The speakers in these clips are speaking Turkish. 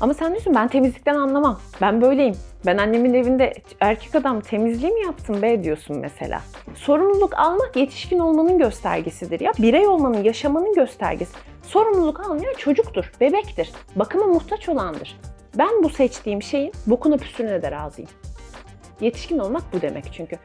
Ama sen diyorsun ben temizlikten anlamam. Ben böyleyim. Ben annemin evinde erkek adam temizliği mi yapsın be diyorsun mesela. Sorumluluk almak yetişkin olmanın göstergesidir ya. Birey olmanın, yaşamanın göstergesi. Sorumluluk almayan çocuktur, bebektir. Bakıma muhtaç olandır. Ben bu seçtiğim şeyin bokuna püsürüne de razıyım. Yetişkin olmak bu demek çünkü.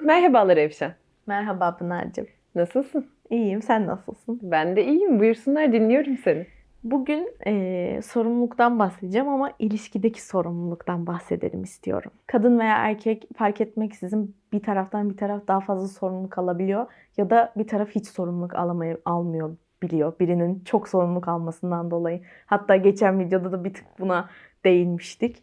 Merhabalar Evşen. Merhaba Pınar'cığım. Nasılsın? İyiyim, sen nasılsın? Ben de iyiyim. Buyursunlar dinliyorum seni. Bugün eee, sorumluluktan bahsedeceğim ama ilişkideki sorumluluktan bahsedelim istiyorum. Kadın veya erkek fark etmeksizin bir taraftan bir taraf daha fazla sorumluluk alabiliyor ya da bir taraf hiç sorumluluk alamayı, almıyor biliyor. Birinin çok sorumluluk almasından dolayı. Hatta geçen videoda da bir tık buna değinmiştik.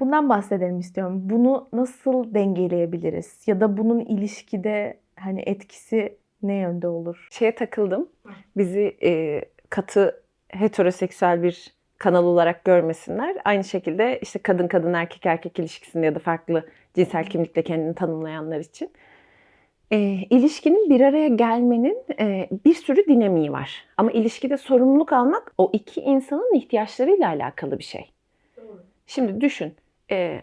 Bundan bahsedelim istiyorum. Bunu nasıl dengeleyebiliriz? Ya da bunun ilişkide hani etkisi ne yönde olur? Şeye takıldım. Bizi e, katı heteroseksüel bir kanal olarak görmesinler. Aynı şekilde işte kadın kadın erkek erkek ilişkisinde ya da farklı cinsel kimlikle kendini tanımlayanlar için. E, ilişkinin bir araya gelmenin e, bir sürü dinamiği var. Ama ilişkide sorumluluk almak o iki insanın ihtiyaçlarıyla alakalı bir şey. Şimdi düşün. e,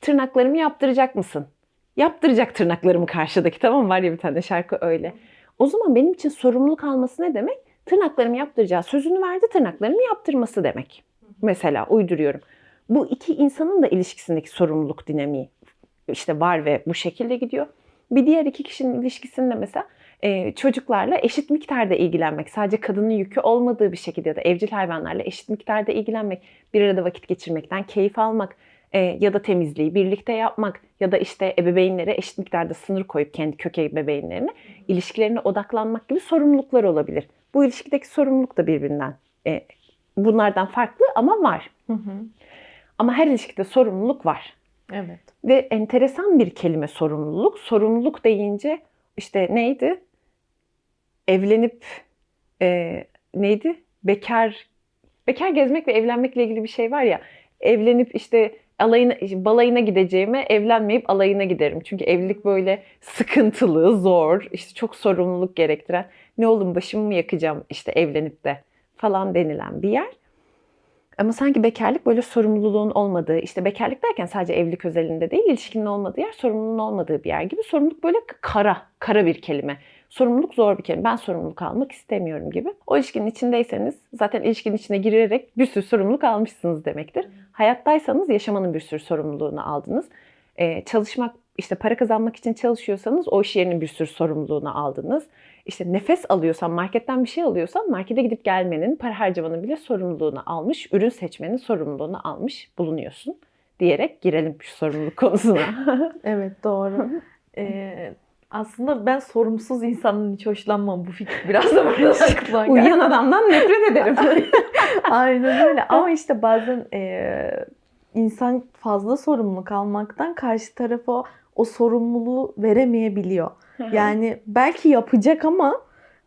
tırnaklarımı yaptıracak mısın? Yaptıracak tırnaklarımı karşıdaki tamam mı? Var ya bir tane şarkı öyle. O zaman benim için sorumluluk alması ne demek? Tırnaklarımı yaptıracağı sözünü verdi tırnaklarımı yaptırması demek. Mesela uyduruyorum. Bu iki insanın da ilişkisindeki sorumluluk dinamiği işte var ve bu şekilde gidiyor. Bir diğer iki kişinin ilişkisinde mesela e, çocuklarla eşit miktarda ilgilenmek, sadece kadının yükü olmadığı bir şekilde ya da evcil hayvanlarla eşit miktarda ilgilenmek, bir arada vakit geçirmekten keyif almak e, ya da temizliği birlikte yapmak ya da işte ebeveynlere eşit miktarda sınır koyup kendi kök ebeveynlerine ilişkilerine odaklanmak gibi sorumluluklar olabilir. Bu ilişkideki sorumluluk da birbirinden e, bunlardan farklı ama var. Hı hı. Ama her ilişkide sorumluluk var. Evet. Ve enteresan bir kelime sorumluluk. Sorumluluk deyince işte neydi? Evlenip e, neydi? Bekar bekar gezmek ve evlenmekle ilgili bir şey var ya. Evlenip işte alayına, balayına gideceğime evlenmeyip alayına giderim. Çünkü evlilik böyle sıkıntılı, zor, işte çok sorumluluk gerektiren. Ne oğlum başımı mı yakacağım işte evlenip de falan denilen bir yer. Ama sanki bekarlık böyle sorumluluğun olmadığı, işte bekarlık derken sadece evlilik özelinde değil, ilişkinin olmadığı yer, sorumluluğun olmadığı bir yer gibi. Sorumluluk böyle kara, kara bir kelime. Sorumluluk zor bir kelime. Ben sorumluluk almak istemiyorum gibi. O ilişkinin içindeyseniz zaten ilişkinin içine girerek bir sürü sorumluluk almışsınız demektir. Hayattaysanız yaşamanın bir sürü sorumluluğunu aldınız. Ee, çalışmak, işte para kazanmak için çalışıyorsanız o iş yerinin bir sürü sorumluluğunu aldınız. İşte nefes alıyorsan, marketten bir şey alıyorsan markete gidip gelmenin, para harcamanın bile sorumluluğunu almış, ürün seçmenin sorumluluğunu almış bulunuyorsun diyerek girelim şu sorumluluk konusuna. Evet doğru. Ee, aslında ben sorumsuz insanın hiç hoşlanmam. Bu fikir biraz da buradan aklıma geldi. Uyuyan adamdan nefret ederim. Aynen öyle. Ama işte bazen e, insan fazla sorumluluk almaktan karşı tarafa o, sorumluluğu veremeyebiliyor. Yani belki yapacak ama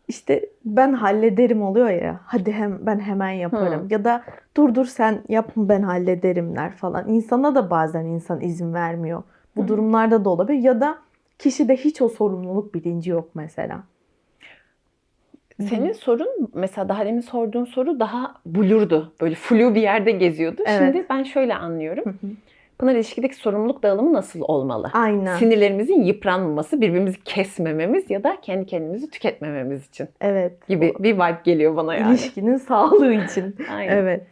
işte ben hallederim oluyor ya. Hadi hem ben hemen yaparım. Ya da dur dur sen yap ben hallederimler falan. İnsana da bazen insan izin vermiyor. Bu Hı. durumlarda da olabilir. Ya da kişide hiç o sorumluluk bilinci yok mesela. Senin sorun mesela daha demin sorduğun soru daha blurdu. Böyle flu bir yerde geziyordu. Evet. Şimdi ben şöyle anlıyorum. Hı hı. Pınar ilişkideki sorumluluk dağılımı nasıl olmalı? Aynen. Sinirlerimizin yıpranmaması, birbirimizi kesmememiz ya da kendi kendimizi tüketmememiz için Evet. gibi bir vibe geliyor bana yani. İlişkinin sağlığı için. Aynen. Evet.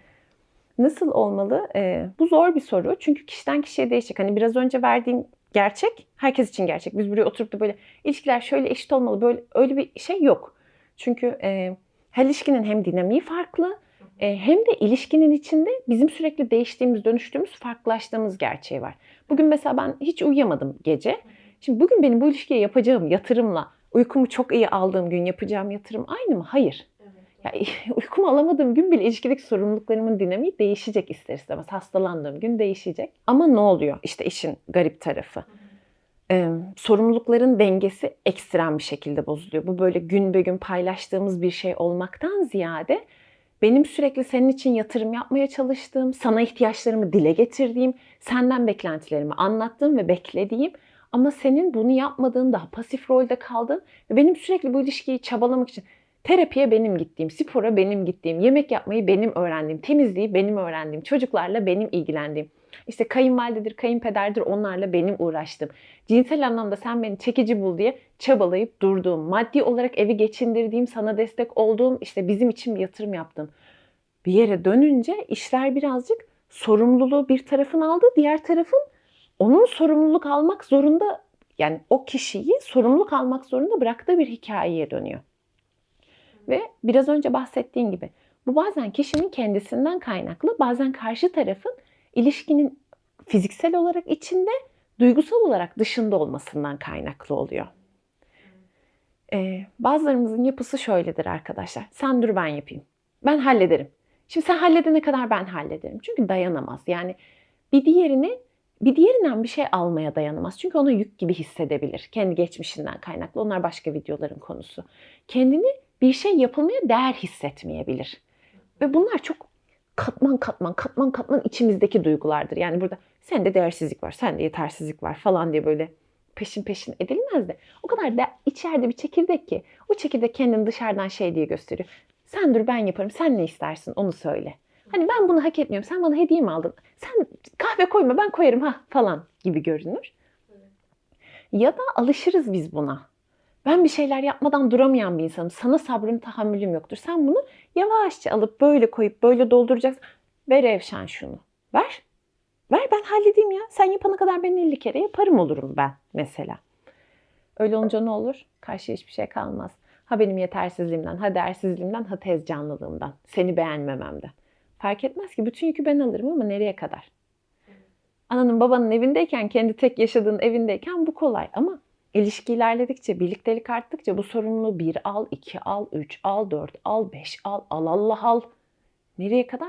Nasıl olmalı? Ee, bu zor bir soru. Çünkü kişiden kişiye değişecek. Hani biraz önce verdiğin gerçek herkes için gerçek. Biz buraya oturup da böyle ilişkiler şöyle eşit olmalı. Böyle öyle bir şey yok. Çünkü e, her ilişkinin hem dinamiği farklı e, hem de ilişkinin içinde bizim sürekli değiştiğimiz, dönüştüğümüz, farklılaştığımız gerçeği var. Bugün mesela ben hiç uyuyamadım gece. Şimdi bugün benim bu ilişkiye yapacağım yatırımla uykumu çok iyi aldığım gün yapacağım yatırım aynı mı? Hayır. Ya, uykumu alamadığım gün bile ilişkideki sorumluluklarımın dinamiği değişecek ister istemez. Hastalandığım gün değişecek. Ama ne oluyor? İşte işin garip tarafı. Ee, sorumlulukların dengesi ekstrem bir şekilde bozuluyor. Bu böyle gün be gün paylaştığımız bir şey olmaktan ziyade benim sürekli senin için yatırım yapmaya çalıştığım, sana ihtiyaçlarımı dile getirdiğim, senden beklentilerimi anlattığım ve beklediğim ama senin bunu yapmadığın daha pasif rolde kaldığın ve benim sürekli bu ilişkiyi çabalamak için Terapiye benim gittiğim, spora benim gittiğim, yemek yapmayı benim öğrendiğim, temizliği benim öğrendiğim, çocuklarla benim ilgilendiğim. İşte kayınvalidedir, kayınpederdir onlarla benim uğraştım. Cinsel anlamda sen beni çekici bul diye çabalayıp durduğum, maddi olarak evi geçindirdiğim, sana destek olduğum, işte bizim için bir yatırım yaptım. Bir yere dönünce işler birazcık sorumluluğu bir tarafın aldı, diğer tarafın onun sorumluluk almak zorunda yani o kişiyi sorumluluk almak zorunda bıraktığı bir hikayeye dönüyor. Ve biraz önce bahsettiğin gibi bu bazen kişinin kendisinden kaynaklı, bazen karşı tarafın ilişkinin fiziksel olarak içinde, duygusal olarak dışında olmasından kaynaklı oluyor. Ee, bazılarımızın yapısı şöyledir arkadaşlar. Sen dur ben yapayım. Ben hallederim. Şimdi sen halledene kadar ben hallederim. Çünkü dayanamaz. Yani bir diğerini bir diğerinden bir şey almaya dayanamaz. Çünkü ona yük gibi hissedebilir. Kendi geçmişinden kaynaklı. Onlar başka videoların konusu. Kendini bir şey yapılmaya değer hissetmeyebilir. Ve bunlar çok katman katman katman katman içimizdeki duygulardır. Yani burada sende değersizlik var, sende yetersizlik var falan diye böyle peşin peşin edilmez de o kadar da içeride bir çekirdek ki o çekirdek kendini dışarıdan şey diye gösteriyor. Sen dur ben yaparım, sen ne istersin onu söyle. Hani ben bunu hak etmiyorum, sen bana hediye mi aldın? Sen kahve koyma ben koyarım ha falan gibi görünür. Ya da alışırız biz buna. Ben bir şeyler yapmadan duramayan bir insanım. Sana sabrım, tahammülüm yoktur. Sen bunu yavaşça alıp böyle koyup böyle dolduracaksın. Ver Evşen şunu. Ver. Ver ben halledeyim ya. Sen yapana kadar ben 50 kere yaparım olurum ben mesela. Öyle olunca ne olur? Karşıya hiçbir şey kalmaz. Ha benim yetersizliğimden, ha değersizliğimden, ha tez canlılığımdan, seni beğenmememden. Fark etmez ki bütün yükü ben alırım ama nereye kadar? Ananın babanın evindeyken, kendi tek yaşadığın evindeyken bu kolay ama ilişki ilerledikçe, birliktelik arttıkça bu sorumluluğu bir al, iki al, üç al, dört al, beş al, al Allah al. Nereye kadar?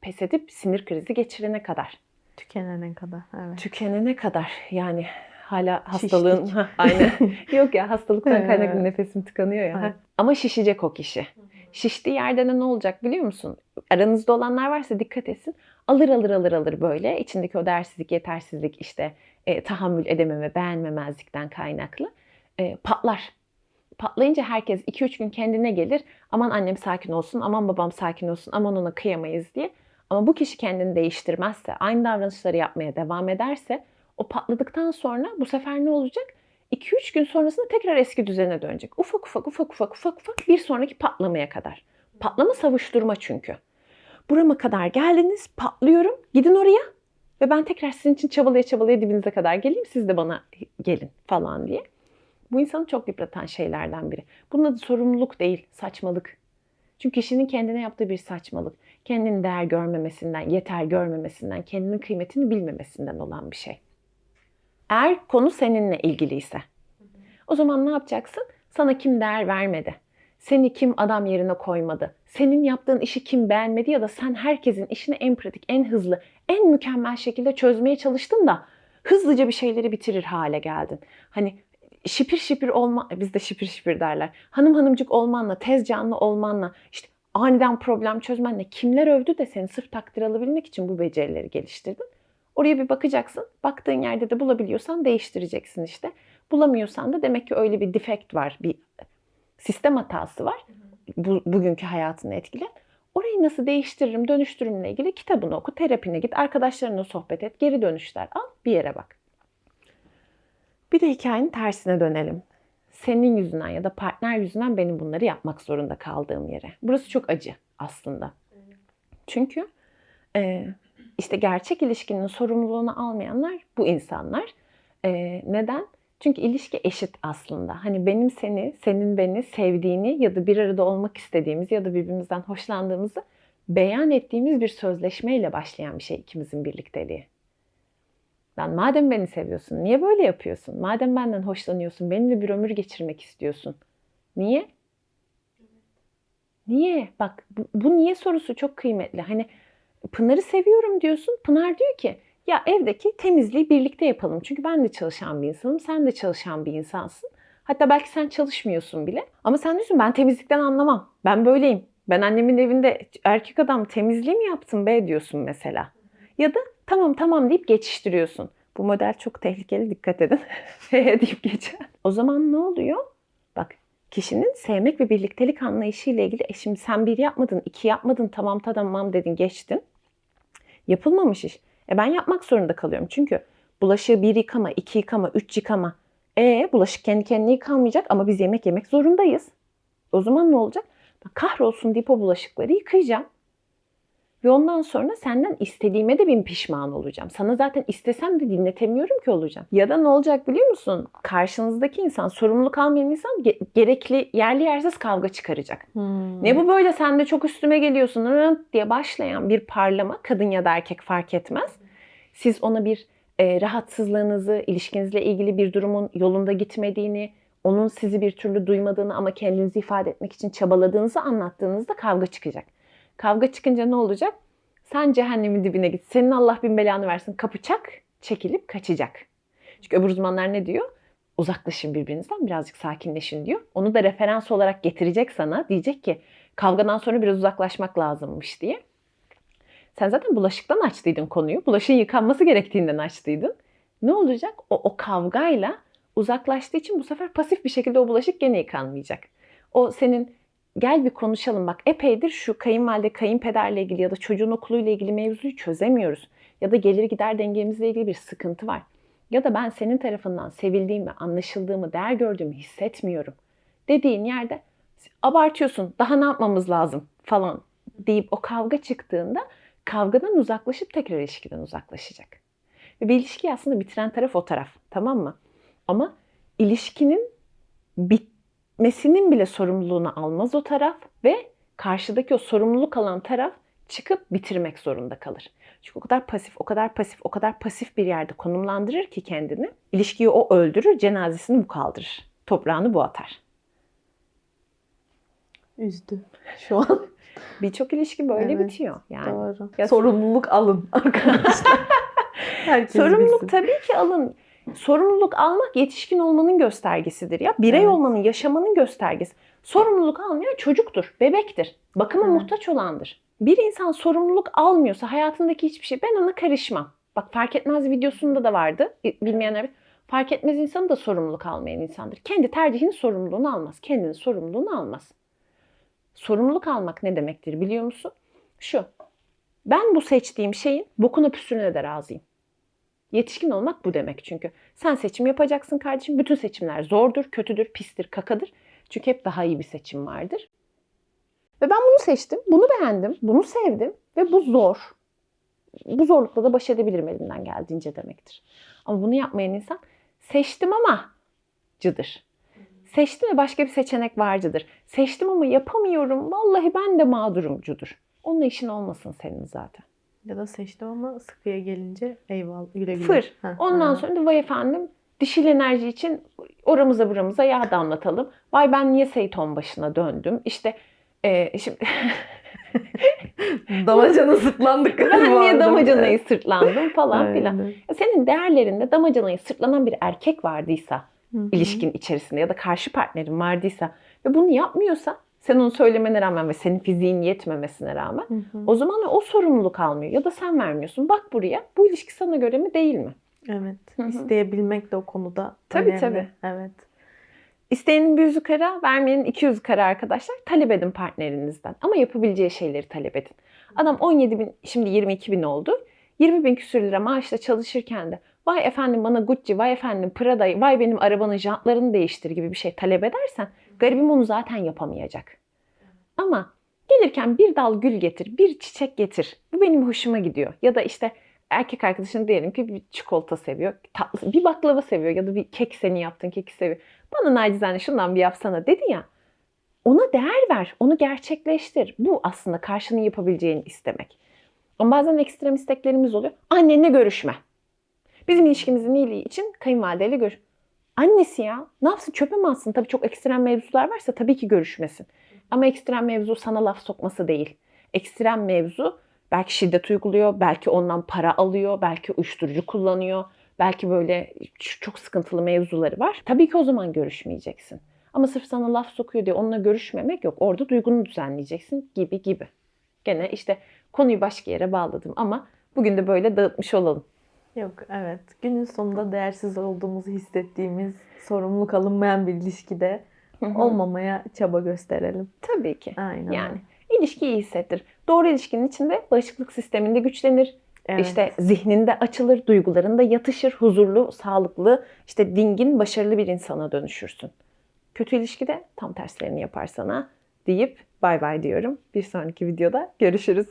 Pes edip sinir krizi geçirene kadar. Tükenene kadar. Evet. Tükenene kadar yani hala hastalığın aynen. Yok ya hastalıktan kaynaklı nefesim tıkanıyor ya. Evet. Ama şişecek o kişi. Şiştiği yerde de ne olacak biliyor musun? Aranızda olanlar varsa dikkat etsin. Alır alır alır alır böyle. içindeki o değersizlik, yetersizlik, işte e, tahammül edememe, beğenmemezlikten kaynaklı e, patlar. Patlayınca herkes 2-3 gün kendine gelir. Aman annem sakin olsun, aman babam sakin olsun, aman ona kıyamayız diye. Ama bu kişi kendini değiştirmezse, aynı davranışları yapmaya devam ederse o patladıktan sonra bu sefer ne olacak? 2-3 gün sonrasında tekrar eski düzene dönecek. Ufak ufak ufak ufak ufak ufak bir sonraki patlamaya kadar. Patlama savuşturma çünkü. Burama kadar geldiniz, patlıyorum. Gidin oraya ve ben tekrar sizin için çabalaya çabalaya dibinize kadar geleyim. Siz de bana gelin falan diye. Bu insanı çok yıpratan şeylerden biri. Bunun adı sorumluluk değil, saçmalık. Çünkü kişinin kendine yaptığı bir saçmalık. Kendini değer görmemesinden, yeter görmemesinden, kendinin kıymetini bilmemesinden olan bir şey. Eğer konu seninle ilgiliyse. O zaman ne yapacaksın? Sana kim değer vermedi? Seni kim adam yerine koymadı? Senin yaptığın işi kim beğenmedi ya da sen herkesin işini en pratik, en hızlı, en mükemmel şekilde çözmeye çalıştın da hızlıca bir şeyleri bitirir hale geldin. Hani şipir şipir olma, bizde şipir şipir derler. Hanım hanımcık olmanla, tez canlı olmanla, işte aniden problem çözmenle kimler övdü de seni sırf takdir alabilmek için bu becerileri geliştirdin. Oraya bir bakacaksın. Baktığın yerde de bulabiliyorsan değiştireceksin işte. Bulamıyorsan da demek ki öyle bir defekt var, bir sistem hatası var. Bu, bugünkü hayatını etkileyen. Orayı nasıl değiştiririm, dönüştürümle ilgili kitabını oku, terapine git, arkadaşlarınla sohbet et, geri dönüşler al, bir yere bak. Bir de hikayenin tersine dönelim. Senin yüzünden ya da partner yüzünden benim bunları yapmak zorunda kaldığım yere. Burası çok acı aslında. Çünkü e, işte gerçek ilişkinin sorumluluğunu almayanlar bu insanlar. E, neden? Çünkü ilişki eşit aslında. Hani benim seni, senin beni sevdiğini ya da bir arada olmak istediğimiz ya da birbirimizden hoşlandığımızı beyan ettiğimiz bir sözleşmeyle başlayan bir şey ikimizin birlikteliği. Lan madem beni seviyorsun, niye böyle yapıyorsun? Madem benden hoşlanıyorsun, benimle bir ömür geçirmek istiyorsun. Niye? Niye? Bak bu, bu niye sorusu çok kıymetli. Hani Pınar'ı seviyorum diyorsun. Pınar diyor ki ya evdeki temizliği birlikte yapalım. Çünkü ben de çalışan bir insanım. Sen de çalışan bir insansın. Hatta belki sen çalışmıyorsun bile. Ama sen diyorsun ben temizlikten anlamam. Ben böyleyim. Ben annemin evinde erkek adam temizliği mi yaptım be diyorsun mesela. Ya da tamam tamam deyip geçiştiriyorsun. Bu model çok tehlikeli dikkat edin. Deyip geçen. O zaman ne oluyor? Bak kişinin sevmek ve birliktelik anlayışı ile ilgili e şimdi sen bir yapmadın, iki yapmadın, tamam tamam dedin, geçtin. Yapılmamış iş. E ben yapmak zorunda kalıyorum. Çünkü bulaşığı bir yıkama, iki yıkama, üç yıkama. E bulaşık kendi kendine yıkanmayacak ama biz yemek yemek zorundayız. O zaman ne olacak? Kahrolsun deyip o bulaşıkları yıkayacağım. Ve ondan sonra senden istediğime de bin pişman olacağım. Sana zaten istesem de dinletemiyorum ki olacağım. Ya da ne olacak biliyor musun? Karşınızdaki insan, sorumluluk almayan insan ge- gerekli yerli yersiz kavga çıkaracak. Hmm. Ne bu böyle sen de çok üstüme geliyorsun rınt diye başlayan bir parlama kadın ya da erkek fark etmez. Siz ona bir e, rahatsızlığınızı, ilişkinizle ilgili bir durumun yolunda gitmediğini, onun sizi bir türlü duymadığını ama kendinizi ifade etmek için çabaladığınızı anlattığınızda kavga çıkacak. Kavga çıkınca ne olacak? Sen cehennemin dibine git. Senin Allah bin belanı versin. Kapı çak, çekilip kaçacak. Çünkü öbür uzmanlar ne diyor? Uzaklaşın birbirinizden, birazcık sakinleşin diyor. Onu da referans olarak getirecek sana. Diyecek ki kavgadan sonra biraz uzaklaşmak lazımmış diye. Sen zaten bulaşıktan açtıydın konuyu. Bulaşığın yıkanması gerektiğinden açtıydın. Ne olacak? O, o kavgayla uzaklaştığı için bu sefer pasif bir şekilde o bulaşık gene yıkanmayacak. O senin gel bir konuşalım bak epeydir şu kayınvalide kayınpederle ilgili ya da çocuğun okuluyla ilgili mevzuyu çözemiyoruz. Ya da gelir gider dengemizle ilgili bir sıkıntı var. Ya da ben senin tarafından sevildiğimi, anlaşıldığımı, değer gördüğümü hissetmiyorum. Dediğin yerde abartıyorsun daha ne yapmamız lazım falan deyip o kavga çıktığında kavgadan uzaklaşıp tekrar ilişkiden uzaklaşacak. Ve bir ilişkiyi aslında bitiren taraf o taraf tamam mı? Ama ilişkinin bitmesinin bile sorumluluğunu almaz o taraf ve karşıdaki o sorumluluk alan taraf çıkıp bitirmek zorunda kalır. Çünkü o kadar pasif, o kadar pasif, o kadar pasif bir yerde konumlandırır ki kendini. İlişkiyi o öldürür, cenazesini bu kaldırır. Toprağını bu atar. Üzdü şu an. Birçok ilişki böyle Evet, bitiyor. Yani Doğru. Ya- Sorumluluk alın arkadaşlar. Sorumluluk bilsin. tabii ki alın. Sorumluluk almak yetişkin olmanın göstergesidir ya. Birey Evet. olmanın, yaşamanın göstergesi. Sorumluluk almayan çocuktur, bebektir. Bakıma Evet. muhtaç olandır. Bir insan sorumluluk almıyorsa hayatındaki hiçbir şey ben ona karışmam. Bak fark etmez videosunda da vardı. Bilmeyenler fark etmez insanı da sorumluluk almayan insandır. Kendi tercihinin sorumluluğunu almaz. Kendinin sorumluluğunu almaz. Sorumluluk almak ne demektir biliyor musun? Şu. Ben bu seçtiğim şeyin bokuna püsürüne de razıyım. Yetişkin olmak bu demek çünkü. Sen seçim yapacaksın kardeşim. Bütün seçimler zordur, kötüdür, pistir, kakadır. Çünkü hep daha iyi bir seçim vardır. Ve ben bunu seçtim, bunu beğendim, bunu sevdim ve bu zor. Bu zorlukla da baş edebilirim elimden geldiğince demektir. Ama bunu yapmayan insan seçtim ama cıdır. Seçtim ve başka bir seçenek varcıdır. Seçtim ama yapamıyorum. Vallahi ben de mağdurumcudur. Onunla işin olmasın senin zaten. Ya da seçtim ama sıkıya gelince eyvallah güle güle. Fır. Heh, Ondan ha. sonra da vay efendim dişil enerji için oramıza buramıza yağ damlatalım. Vay ben niye Seyton başına döndüm? İşte e, şimdi damacana sırtlandık ben niye damacanayı sırtlandım falan filan. Aynen. Senin değerlerinde damacanayı sırtlanan bir erkek vardıysa Hı hı. ilişkin içerisinde ya da karşı partnerin vardıysa ve bunu yapmıyorsa sen onu söylemene rağmen ve senin fiziğin yetmemesine rağmen Hı hı. o zaman o sorumluluk almıyor ya da sen vermiyorsun. Bak buraya bu ilişki sana göre mi değil mi? Evet. Hı hı. İsteyebilmek de o konuda Tabii, önemli. tabii. Evet. İsteyenin bir yüzü kara, vermeyenin iki yüzü kara arkadaşlar. Talep edin partnerinizden. Ama yapabileceği şeyleri talep edin. Adam 17 bin, şimdi 22 bin oldu. 20 bin küsür lira maaşla çalışırken de vay efendim bana Gucci, vay efendim Prada, vay benim arabanın jantlarını değiştir gibi bir şey talep edersen garibim onu zaten yapamayacak. Ama gelirken bir dal gül getir, bir çiçek getir. Bu benim hoşuma gidiyor. Ya da işte erkek arkadaşın diyelim ki bir çikolata seviyor, tatlı, bir baklava seviyor ya da bir kek senin yaptığın keki seviyor. Bana nacizane şundan bir yapsana dedi ya. Ona değer ver, onu gerçekleştir. Bu aslında karşının yapabileceğini istemek. Ama bazen ekstrem isteklerimiz oluyor. Annenle görüşme. Bizim ilişkimizin iyiliği için kayınvalideyle görüş. Annesi ya ne yapsın çöpe mi atsın? Tabii çok ekstrem mevzular varsa tabii ki görüşmesin. Ama ekstrem mevzu sana laf sokması değil. Ekstrem mevzu belki şiddet uyguluyor, belki ondan para alıyor, belki uyuşturucu kullanıyor. Belki böyle çok sıkıntılı mevzuları var. Tabii ki o zaman görüşmeyeceksin. Ama sırf sana laf sokuyor diye onunla görüşmemek yok. Orada duygunu düzenleyeceksin gibi gibi. Gene işte konuyu başka yere bağladım ama bugün de böyle dağıtmış olalım. Yok evet. Günün sonunda değersiz olduğumuzu hissettiğimiz, sorumluluk alınmayan bir ilişkide olmamaya çaba gösterelim. Tabii ki. Aynen. Yani ilişki iyi hissettir. Doğru ilişkinin içinde bağışıklık sisteminde güçlenir. Evet. İşte zihninde açılır, duygularında yatışır, huzurlu, sağlıklı, işte dingin, başarılı bir insana dönüşürsün. Kötü ilişkide tam terslerini yapar sana deyip bay bay diyorum. Bir sonraki videoda görüşürüz.